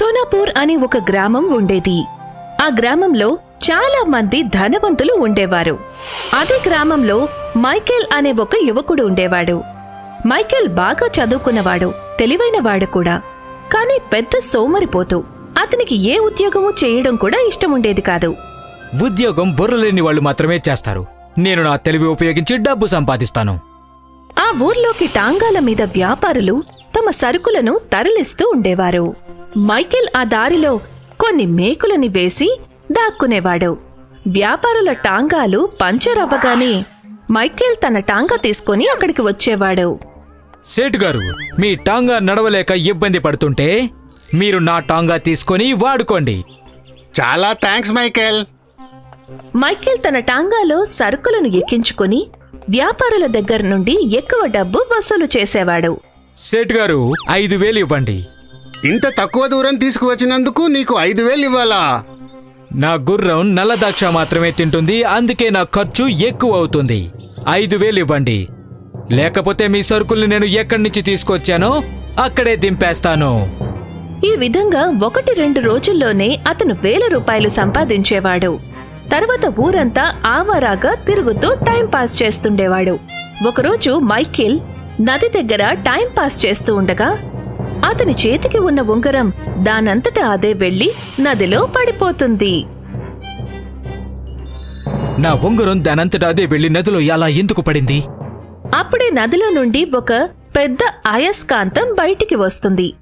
సోనాపూర్ అనే ఒక గ్రామం ఉండేది. ఆ గ్రామంలో చాలా మంది ధనవంతులు ఉండేవారు. అదే గ్రామంలో మైకేల్ అనే ఒక యువకుడు ఉండేవాడు. మైకేల్ బాగా చదువుకున్నవాడు తెలివైనవాడు కూడా. కానీ పెద్ద సోమరిపోతూ. అతనికి ఏ ఉద్యోగము చేయడం కూడా ఇష్టం ఉండేది కాదు. ఉద్యోగం బుర్రలేని వాళ్ళు మాత్రమే చేస్తారు. నేను నా తెలివి ఉపయోగించి డబ్బు సంపాదిస్తాను. ఆ ఊర్లోకి టాంగాల మీద వ్యాపారులు తమ సరుకులను తరలిస్తూ ఉండేవారు. మైకేల్ ఆ దారిలో కొన్ని మేకులని వేసి దాక్కునేవాడు. వ్యాపారుల టాంగాలు పంచర్ అవ్వగానే మైకేల్ తన టాంగా తీసుకొని అక్కడికి వచ్చేవాడు. సేటు గారు మీ టాంగా నడవలేక ఇబ్బంది పడుతుంటే మీరు నా టాంగా తీసుకొని వాడుకోండి. చాలా థ్యాంక్స్ మైకేల్. మైకేల్ తన టాంగాలో సరుకులను ఎక్కించుకొని వ్యాపారుల దగ్గర నుండి ఎక్కువ డబ్బు వసూలు చేసేవాడు. సేటు గారు ఐదు వేలు ఇవ్వండి. ఇంత తక్కువ దూరం తీసుకువచ్చినందుకు నీకు ఐదు వేలు ఇవ్వాలా? నా గుర్రం నల్ల ద్రాక్ష మాత్రమే తింటుంది అందుకే నా ఖర్చు ఎక్కువ అవుతుంది. ఐదు వేలు ఇవ్వండి. లేకపోతే మీ సరుకుల్ని నేను ఎక్కడి నుంచి తీసుకొచ్చానో అక్కడే దింపేస్తాను. ఈ విధంగా ఒకటి రెండు రోజుల్లోనే అతను వేల రూపాయలు సంపాదించేవాడు. తర్వాత ఊరంతా ఆవారాగా తిరుగుతూ టైం పాస్ చేస్తుండేవాడు. ఒకరోజు మైకేల్ నది దగ్గర టైం పాస్ చేస్తూ ఉండగా అతని చేతికి ఉన్న ఉంగరం దానంతట అదే వెళ్ళి నదిలో పడిపోతుంది. నా ఉంగరం దానంతటా అదే వెళ్ళి నదిలో ఎలా ఎందుకు పడింది? అప్పుడే నదిలో నుండి ఒక పెద్ద అయస్కాంతం బయటికి వస్తుంది.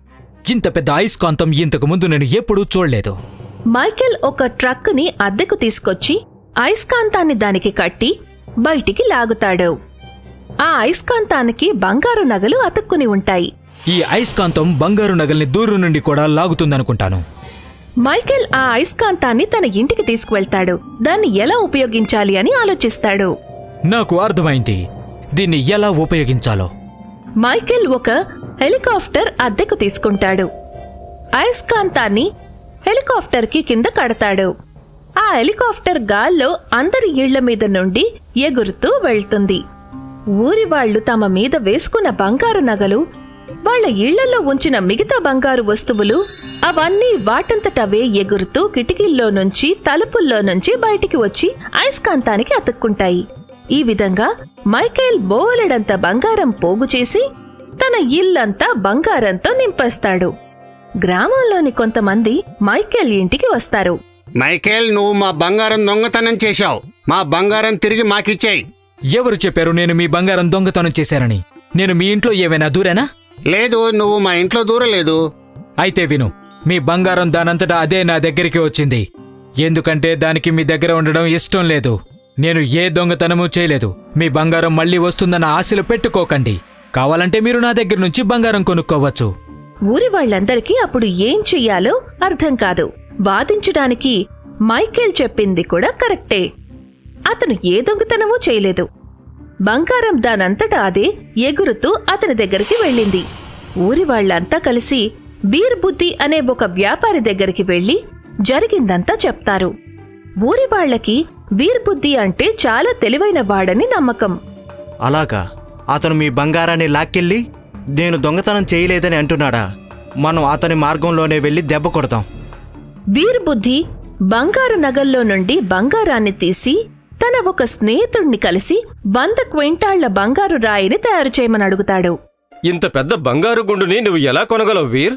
ఇంత పెద్ద అయస్కాంతం ఇంతకు ముందు నేను ఎప్పుడూ చూడలేదు. మైకేల్ ఒక ట్రక్కుని అద్దెకు తీసుకొచ్చి అయస్కాంతాన్ని దానికి కట్టి బయటికి లాగుతాడు. ఆ అయస్కాంతానికి బంగారు నగలు అతుక్కుని ఉంటాయి. ఈ అయస్కాంతం బంగారు నగల్ని దూరం నుండి కూడా లాగుతుందనుకుంటాను. మైకేల్ ఆ అయస్కాంతాన్ని తన ఇంటికి తీసుకువెళ్తాడు. దాన్ని ఎలా ఉపయోగించాలి అని ఆలోచిస్తాడు. నాకు అర్థమైంది. దీన్ని ఎలా ఉపయోగించాలో. మైకేల్ ఒక హెలికాప్టర్ అద్దెకు తీసుకుంటాడు. అయస్కాంతాన్ని హెలికాప్టర్కి కింద కడతాడు. ఆ హెలికాప్టర్ గాల్లో అందరి ఇళ్ళ మీద నుండి ఎగురుతూ వెళ్తుంది. ఊరి వాళ్ళు తమ మీద వేసుకున్న బంగారు నగలు వాళ్ళ ఇళ్ళలో ఉంచిన మిగతా బంగారు వస్తువులు అవన్నీ వాటంతటవే ఎగురుతూ కిటికీల్లో నుంచి తలుపుల్లో నుంచి బయటికి వచ్చి అయస్కాంతానికి అతుక్కుంటాయి. ఈ విధంగా మైకేల్ బోలెడంత బంగారం పోగు చేసి తన ఇల్లంతా బంగారంతో నింపేస్తాడు. గ్రామంలోని కొంతమంది మైకేల్ ఇంటికి వస్తారు. మైకేల్ నువ్వు మా బంగారం దొంగతనం చేశావు. మా బంగారం తిరిగి మాకిచ్చేయి. ఎవరు చెప్పారు నేను మీ బంగారం దొంగతనం చేశానని? నేను మీ ఇంట్లో ఏమైనా దూరేనా? లేదు నువ్వు మా ఇంట్లో దూరలేదు. అయితే విను మీ బంగారం దానంతటా అదే నా దగ్గరికి వచ్చింది. ఎందుకంటే దానికి మీ దగ్గర ఉండడం ఇష్టం లేదు. నేను ఏ దొంగతనము చేయలేదు. మీ బంగారం మళ్ళీ వస్తుందన్న ఆశలు పెట్టుకోకండి. కావాలంటే మీరు నా దగ్గర నుంచి బంగారం కొనుక్కోవచ్చు. ఊరి వాళ్ళందరికీ అప్పుడు ఏం చెయ్యాలో అర్థం కాదు. వాదించడానికి మైకేల్ చెప్పింది కూడా కరెక్టే. అతను ఏ దొంగతనమూ చేయలేదు. బంగారం దానంతటా అదే ఎగురుతూ అతని దగ్గరికి వెళ్ళింది. ఊరి వాళ్ళంతా కలిసి బీర్ బుద్ధి అనే ఒక వ్యాపారి దగ్గరికి వెళ్ళి జరిగిందంతా చెప్తారు. ఊరి వాళ్ళకి వీర్ బుద్ధి అంటే చాలా తెలివైన వాడని నమ్మకం. అలాగా అతను మీ బంగారాన్ని లాక్కెళ్ళి నేను దొంగతనం చేయలేదని అంటున్నాడా? మనం అతని మార్గంలోనే వెళ్ళి దెబ్బ కొడతాం. వీర్ బుద్ధి బంగారు నగల్లో నుండి బంగారాన్ని తీసి తన ఒక స్నేహితుణ్ణి కలిసి వంద క్వింటాళ్ళ బంగారు రాయిని తయారు చేయమని అడుగుతాడు. ఇంత పెద్ద బంగారు గుండుని నువ్వు ఎలా కొనగలవు వీర్?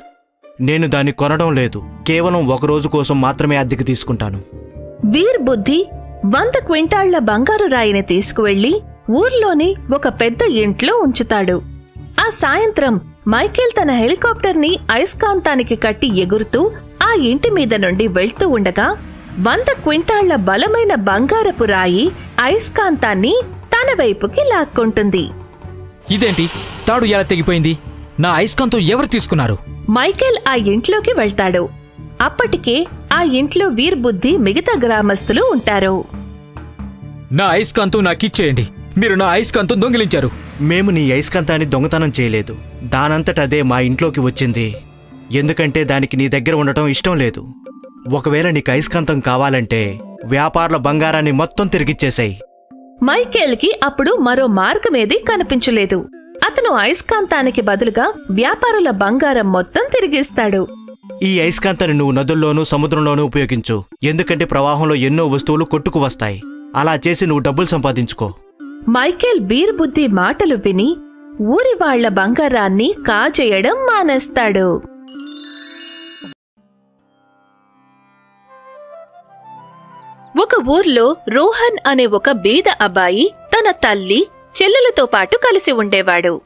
నేను దాన్ని కొనడం లేదు. కేవలం ఒక రోజు కోసం మాత్రమే అద్దెకి తీసుకుంటాను. వీర్ బుద్ధి వంద క్వింటాళ్ళ బంగారు రాయిని తీసుకువెళ్ళి ఊర్లోని ఒక పెద్ద ఇంట్లో ఉంచుతాడు. ఆ సాయంత్రం మైకేల్ తన హెలికాప్టర్ని అయస్కాంతానికి కట్టి ఎగురుతూ ఆ ఇంటి మీద నుండి వెళ్తూ ఉండగా వంద క్వింటాళ్ళ బలమైన బంగారపు రాయి అయస్కాంతాన్ని తన వైపుకి లాక్కుంటుంది. ఇదేంటి? తాడు ఎలా తెగిపోయింది? నా అయస్కాంతం ఎవరు తీసుకున్నారు? మైకేల్ ఆ ఇంట్లోకి వెళ్తాడు. అప్పటికే ఆ ఇంట్లో వీర్ బుద్ధి మిగతా గ్రామస్తులు ఉంటారు. నా అయస్కాంతం నాకిచ్చేయండి మీరు నా అయస్కాంతం దొంగిలించారు. మేము నీ అయస్కాంతాన్ని దొంగతనం చేయలేదు. దానంతట అదే మా ఇంట్లోకి వచ్చింది. ఎందుకంటే దానికి నీ దగ్గర ఉండటం ఇష్టం లేదు. ఒకవేళ నీకు అయస్కాంతం కావాలంటే వ్యాపారుల బంగారాన్ని మొత్తం తిరిగిచ్చేసాయి. మైకేల్కి అప్పుడు మరో మార్గమేది కనిపించలేదు. అతను అయస్కాంతానికి బదులుగా వ్యాపారుల బంగారం మొత్తం తిరిగిస్తాడు. ఈ అయస్కాంతాన్ని నువ్వు నదుల్లోనూ సముద్రంలోనూ ఉపయోగించు. ఎందుకంటే ప్రవాహంలో ఎన్నో వస్తువులు కొట్టుకు వస్తాయి. అలా చేసి నువ్వు డబ్బులు సంపాదించుకో. మైకేల్ వీర్బుద్ధి మాటలు విని ఊరి వాళ్ళ బంగారాన్ని కాజేయడం మానేస్తాడు. ఒక ఊర్లో రోహన్ అనే ఒక బీద అబ్బాయి తన తల్లి చెల్లెలతో పాటు కలిసి ఉండేవాడు.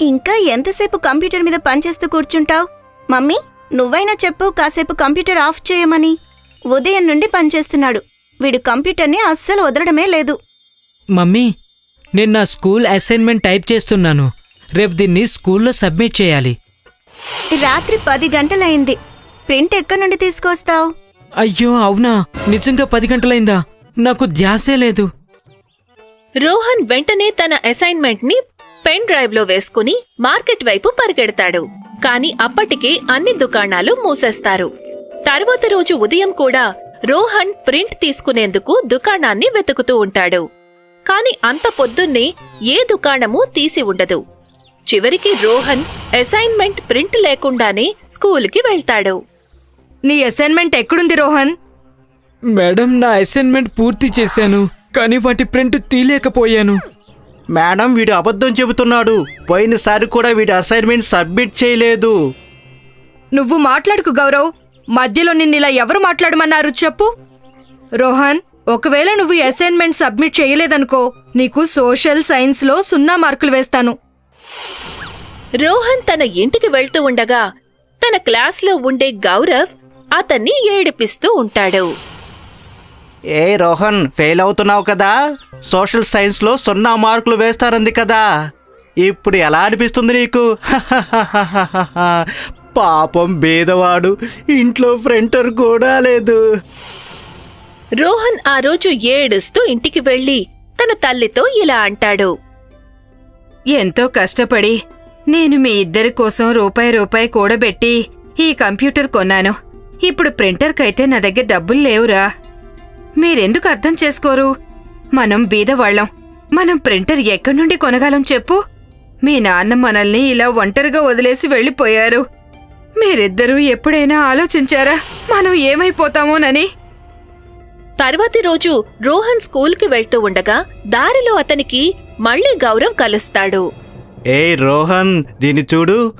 ఇంకా ఎంతసేపు కంప్యూటర్ మీద పనిచేస్తూ కూర్చుంటావ్? మమ్మీ నువ్వైనా చెప్పు కాసేపు కంప్యూటర్ ఆఫ్ చేయమని. ఉదయం నుండి పనిచేస్తున్నాడు. వీడు కంప్యూటర్ని అస్సలు వదలడమే లేదు. మమ్మీ నేను నా స్కూల్ అసైన్మెంట్ టైప్ చేస్తున్నాను. రేపు దీన్ని స్కూల్లో సబ్మిట్ చేయాలి. రాత్రి పది గంటలైంది. ప్రింట్ ఎక్కడి నుండి తీసుకొస్తావు? అయ్యో అవునా? నిజంగా పది గంటలైందా? నాకు ధ్యాసే లేదు. రోహన్ వెంటనే తన అసైన్మెంట్ని పెన్ డ్రైవ్లో వేసుకుని మార్కెట్ వైపు పరిగెడతాడు. కాని అప్పటికే అన్ని దుకాణాలు మూసేస్తారు. తర్వాత రోజు ఉదయం కూడా రోహన్ ప్రింట్ తీసుకునేందుకు దుకాణాన్ని వెతుకుతూ ఉంటాడు. కాని అంత పొద్దున్నే ఏ దుకాణమూ తీసి ఉండదు. చివరికి రోహన్ అసైన్మెంట్ ప్రింట్ లేకుండానే స్కూలుకి వెళ్తాడు. నీ అసైన్మెంట్ ఎక్కడుంది రోహన్? మేడం నా అసైన్మెంట్ పూర్తి చేశాను కానీ వాటి ప్రింట్ తీయలేకపోయాను. మేడం వీడు అబద్ధం చెబుతున్నాడు. పోయినసారి కూడా వీడి అసైన్మెంట్ సబ్మిట్ చేయలేదు. నువ్వు మాట్లాడుకు గౌరవ్. మధ్యలో నిన్నిలా ఎవరు మాట్లాడమన్నారు చెప్పు. రోహన్ ఒకవేళ నువ్వు ఈ అసైన్మెంట్ సబ్మిట్ చేయలేదనుకో నీకు సోషల్ సైన్స్లో సున్నా మార్కులు వేస్తాను. రోహన్ తన ఇంటికి వెళ్తూ ఉండగా తన క్లాస్లో ఉండే గౌరవ్ అతన్ని ఏడిపిస్తూ ఉంటాడు. ఏ రోహన్ ఫెయిల్ అవుతున్నావు కదా? సోషల్ సైన్స్లో సున్నా మార్కులు వేస్తారంది కదా. ఇప్పుడు ఎలా అనిపిస్తుంది నీకు? పాపం బేదవాడు ఇంట్లో ప్రింటర్ కూడా లేదు. రోహన్ ఆ రోజు ఏడుస్తూ ఇంటికి వెళ్ళి తన తల్లితో ఇలా అంటాడు. ఎంతో కష్టపడి నేను మీ ఇద్దరి కోసం రూపాయి రూపాయి కూడబెట్టి ఈ కంప్యూటర్ కొన్నాను. ఇప్పుడు ప్రింటర్కైతే నా దగ్గర డబ్బులు లేవురా. మీరెందుకు అర్థం చేసుకోరు? మనం బీదవాళ్ళం. మనం ప్రింటర్ ఎక్కడి నుండి కొనగలం చెప్పు? మీ నాన్న మనల్ని ఇలా ఒంటరిగా వదిలేసి వెళ్ళిపోయారు. మీరిద్దరూ ఎప్పుడైనా ఆలోచించారా? మనం ఏమైపోతామోనని? తర్వాతి రోజు రోహన్ స్కూల్కి వెళ్తూ ఉండగా దారిలో అతనికి మళ్ళీ గౌరవ్ కలుస్తాడు. ఏ రోహన్ దీన్ని చూడు.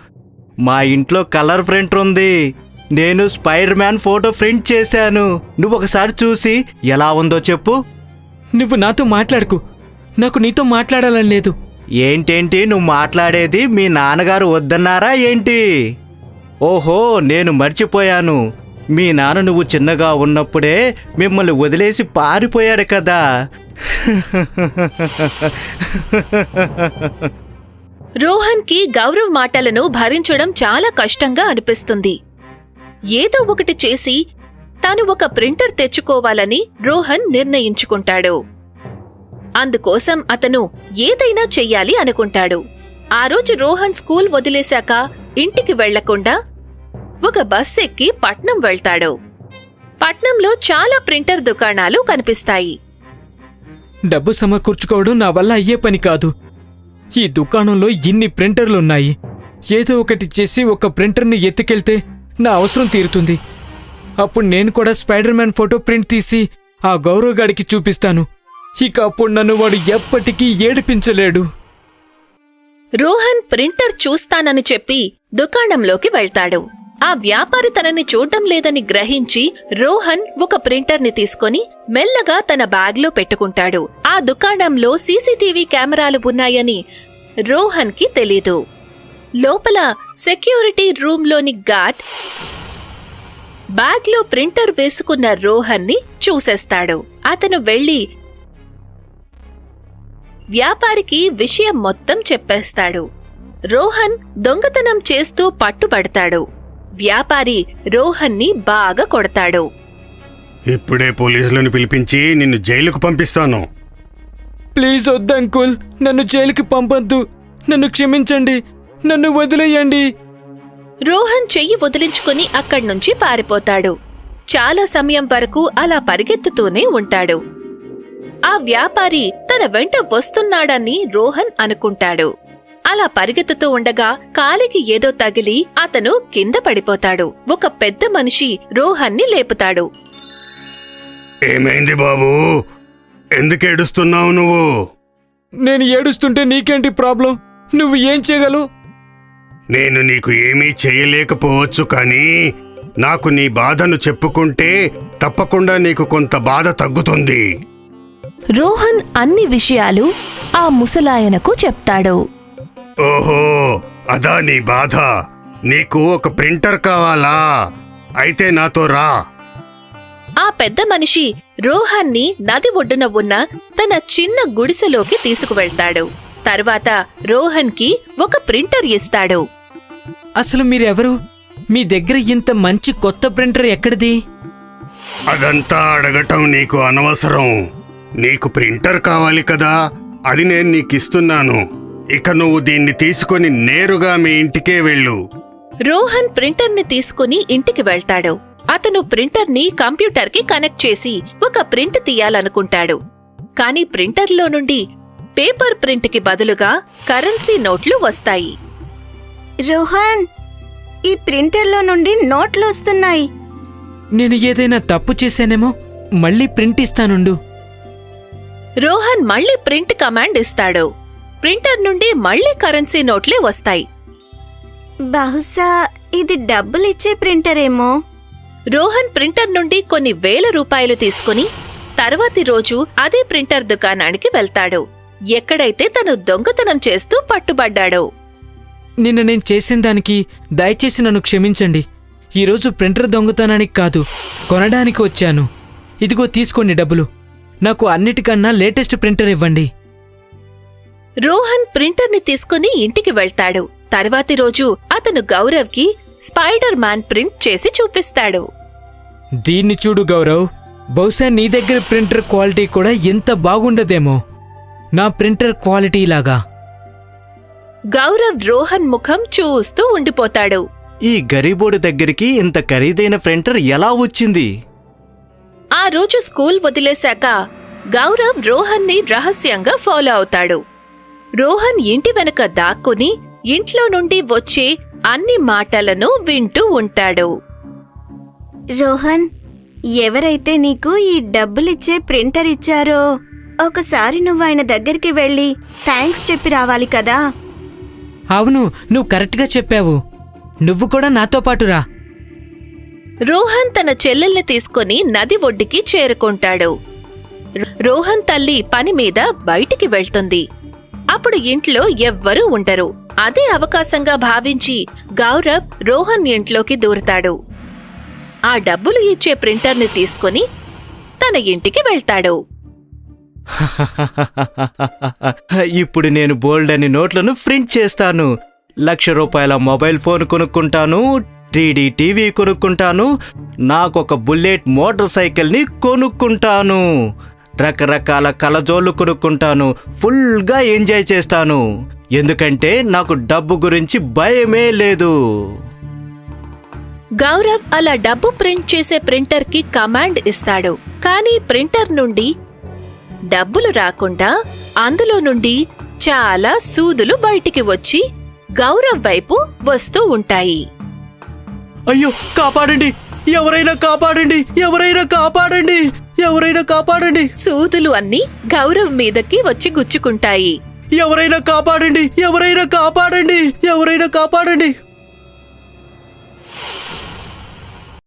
మా ఇంట్లో కలర్ ప్రింటర్ ఉంది. నేను స్పైడర్ మ్యాన్ ఫోటో ప్రింట్ చేశాను. నువ్వు ఒకసారి చూసి ఎలా ఉందో చెప్పు. నువ్వు నాతో మాట్లాడుకు. నాకు నీతో మాట్లాడాలని లేదు. ఏంటేంటి? నువ్వు మాట్లాడేది మీ నాన్నగారు వద్దన్నారా ఏంటి? ఓహో నేను మర్చిపోయాను. మీ నాన్న నువ్వు చిన్నగా ఉన్నప్పుడే మిమ్మల్ని వదిలేసి పారిపోయాడు కదా. రోహన్కి గౌరవ్ మాటలను భరించడం చాలా కష్టంగా అనిపిస్తుంది. ఏదో ఒకటి చేసి తాను ఒక ప్రింటర్ తెచ్చుకోవాలని రోహన్ నిర్ణయించుకుంటాడు. అందుకోసం అతను ఏదైనా చెయ్యాలి అనుకుంటాడు. ఆ రోజు రోహన్ స్కూల్ వదిలేశాక ఇంటికి వెళ్ళకుండా ఒక బస్ ఎక్కి పట్నం వెళ్తాడు. పట్నంలో చాలా ప్రింటర్ దుకాణాలు కనిపిస్తాయి. డబ్బు సమకూర్చుకోవడం నా వల్ల అయ్యే పని కాదు. ఈ దుకాణంలో ఇన్ని ప్రింటర్లున్నాయి. ఏదో ఒకటి చేసి ఒక ప్రింటర్ని ఎత్తుకెళ్తే నా అవసరం తీరుతుంది. అప్పుడు నేను కూడా స్పైడర్ మ్యాన్ ఫోటో ప్రింట్ తీసి ఆ గౌరవ్ గాడికి చూపిస్తాను. ఇక అప్పుడు నన్ను వాడు ఎప్పటికీ ఏడిపించలేడు. రోహన్ ప్రింటర్ చూస్తానని చెప్పి దుకాణంలోకి వెళ్తాడు. ఆ వ్యాపారి తనని చూడటం లేదని గ్రహించి రోహన్ ఒక ప్రింటర్ని తీసుకొని మెల్లగా తన బ్యాగ్లో పెట్టుకుంటాడు. ఆ దుకాణంలో సీసీటీవీ కెమెరాలు ఉన్నాయని రోహన్కి తెలీదు. లోపల సెక్యూరిటీ రూంలోని గార్డ్ బ్యాగ్లో ప్రింటర్ వేసుకున్న రోహన్ని చూసేస్తాడు. అతను వెళ్ళి వ్యాపారికి విషయం మొత్తం చెప్పేస్తాడు. రోహన్ దొంగతనం చేస్తూ పట్టుబడతాడు. వ్యాపారి రోహన్ని బాగా కొడతాడు. ఇప్పుడే పోలీసులను పిలిపించి నిన్ను జైలుకు పంపిస్తాను. ప్లీజ్ వద్దు అంకుల్ నన్ను జైలుకి పంపొద్దు. నన్ను క్షమించండి. నన్ను వదిలేయండి. రోహన్ చెయ్యి వదిలించుకుని అక్కడ్నుంచి పారిపోతాడు. చాలా సమయం వరకు అలా పరిగెత్తుతూనే ఉంటాడు. ఆ వ్యాపారి తన వెంట వస్తున్నాడని రోహన్ అనుకుంటాడు. అలా పరిగెత్తుతూ ఉండగా కాలికి ఏదో తగిలి అతను కింద పడిపోతాడు. ఒక పెద్ద మనిషి రోహన్ని లేపుతాడు. ఏమైంది బాబు? ఎందుకు ఏడుస్తున్నావు నువ్వు? నేను ఏడుస్తుంటే నీకేంటి ప్రాబ్లం? నువ్వు ఏం చేయగలవు? నేను నీకు ఏమీ చేయలేకపోవచ్చు కానీ నాకు నీ బాధను చెప్పుకుంటే తప్పకుండా నీకు కొంత బాధ తగ్గుతుంది. రోహన్ అన్ని విషయాలు ఆ ముసలాయనకు చెప్తాడు. ఓహో అదా నీ బాధ. నీకు ఒక ప్రింటర్ కావాలా? అయితే నాతో రా. ఆ పెద్ద మనిషి రోహన్ని నది ఒడ్డున ఉన్న తన చిన్న గుడిసెలోకి తీసుకువెళ్తాడు. తర్వాత రోహన్కి ఒక ప్రింటర్ ఇస్తాడు. అసలు మీరెవరు? మీ దగ్గర ఇంత మంచి కొత్త ప్రింటర్ ఎక్కడిది? అదంతా అడగటం నీకు అనవసరం. నీకు ప్రింటర్ కావాలి కదా? అది నేను నీకిస్తున్నాను. ఇక నువ్వు దీన్ని తీసుకొని నేరుగా మీ ఇంటికే వెళ్ళు. రోహన్ ప్రింటర్ని తీసుకుని ఇంటికి వెళ్తాడు. అతను ప్రింటర్ని కంప్యూటర్కి కనెక్ట్ చేసి ఒక ప్రింట్ తీయాలనుకుంటాడు. కాని ప్రింటర్లో నుండి పేపర్ ప్రింట్కి బదులుగా కరెన్సీ నోట్లు వస్తాయి. రోహన్ ఈ ప్రింటర్లో నుండి నోట్లు వస్తున్నాయి. నేను ఏదైనా తప్పు చేశానేమో మళ్ళీ ప్రింట్ ఇస్తానుండు. రోహన్ మళ్ళీ ప్రింట్ కమాండ్ ఇస్తాడు. ప్రింటర్ నుండి మళ్ళీ కరెన్సీ నోట్లే వస్తాయి. బహుశా ఇది డబ్బులిచ్చే ప్రింటరేమో. రోహన్ ప్రింటర్ నుండి కొన్ని వేల రూపాయలు తీసుకుని తర్వాతి రోజు అదే ప్రింటర్ దుకాణానికి వెళ్తాడు. ఎక్కడైతే తను దొంగతనం చేస్తూ పట్టుబడ్డాడో. నిన్న నేను చేసిన దానికి దయచేసి నన్ను క్షమించండి. ఈరోజు ప్రింటర్ దొంగతనానికి కాదు కొనడానికి వచ్చాను. ఇదిగో తీసుకోండి డబ్బులు. నాకు అన్నిటికన్నా లేటెస్ట్ ప్రింటర్ ఇవ్వండి. రోహన్ ప్రింటర్ని తీసుకుని ఇంటికి వెళ్తాడు. తర్వాతి రోజు అతను గౌరవ్కి స్పైడర్ మ్యాన్ ప్రింట్ చేసి చూపిస్తాడు. దీన్ని చూడు గౌరవ్. బహుశా నీ దగ్గర ప్రింటర్ క్వాలిటీ కూడా ఎంత బాగుండదేమో. నా ప్రింటర్ క్వాలిటీ లాగా. గౌరవ్ రోహన్ ముఖం చూస్తూ ఉండిపోతాడు. ఈ గరీబోడి దగ్గరికి ఇంత ఖరీదైన ప్రింటర్ ఎలా వచ్చింది? ఆ రోజు స్కూల్ వదిలేశాక గౌరవ్ రోహన్ని రహస్యంగా ఫాలో అవుతాడు. రోహన్ ఇంటి వెనక దాక్కుని ఇంట్లో నుండి వచ్చే అన్ని మాటలను వింటూ ఉంటాడు. రోహన్ ఎవరైతే నీకు ఈ డబ్బులిచ్చే ప్రింటర్ ఇచ్చారో ఒకసారి నువ్వు ఆయన దగ్గరికి వెళ్ళి థ్యాంక్స్ చెప్పి రావాలి కదా. అవును నువ్వు కరెక్ట్గా చెప్పావు. నువ్వు కూడా నాతో పాటురా. రోహన్ తన చెల్లెల్ని తీసుకుని నది ఒడ్డుకి చేరుకుంటాడు. రోహన్ తల్లి పని మీద బయటికి వెళ్తుంది. అప్పుడు ఇంట్లో ఎవ్వరూ ఉండరు. అదే అవకాశంగా భావించి గౌరవ్ రోహన్ ఇంట్లోకి దూరతాడు. ఆ డబ్బులు ఇచ్చే ప్రింటర్ని తీసుకుని తన ఇంటికి వెళ్తాడు. ఇప్పుడు నేను బోల్డ్ అని నోట్లను ప్రింట్ చేస్తాను. లక్ష రూపాయల మొబైల్ ఫోన్ కొనుక్కుంటాను టీడీ టీవీ కొనుక్కుంటాను నాకొక బుల్లెట్ మోటార్ సైకిల్ని కొనుక్కుంటాను. రకరకాల కలజోళ్ళు కొనుక్కుంటాను ఫుల్గా ఎంజాయ్ చేస్తాను. ఎందుకంటే నాకు డబ్బు గురించి భయమే లేదు. గౌరవ్ అలా డబ్బు ప్రింట్ చేసే ప్రింటర్కి కమాండ్ ఇస్తాడు. కానీ ప్రింటర్ నుండి డబ్బులు రాకుండా అందులో నుండి చాలా సూదులు బయటికి వచ్చి గౌరవ్ వైపు వస్తూ ఉంటాయి. అయ్యో కాపాడండి! ఎవరైనా కాపాడండి! ఎవరైనా కాపాడండి! ఎవరైనా కాపాడండి! సూదులు అన్నీ గౌరవ్ మీదకి వచ్చి గుచ్చుకుంటాయి. ఎవరైనా కాపాడండి! ఎవరైనా కాపాడండి! ఎవరైనా కాపాడండి!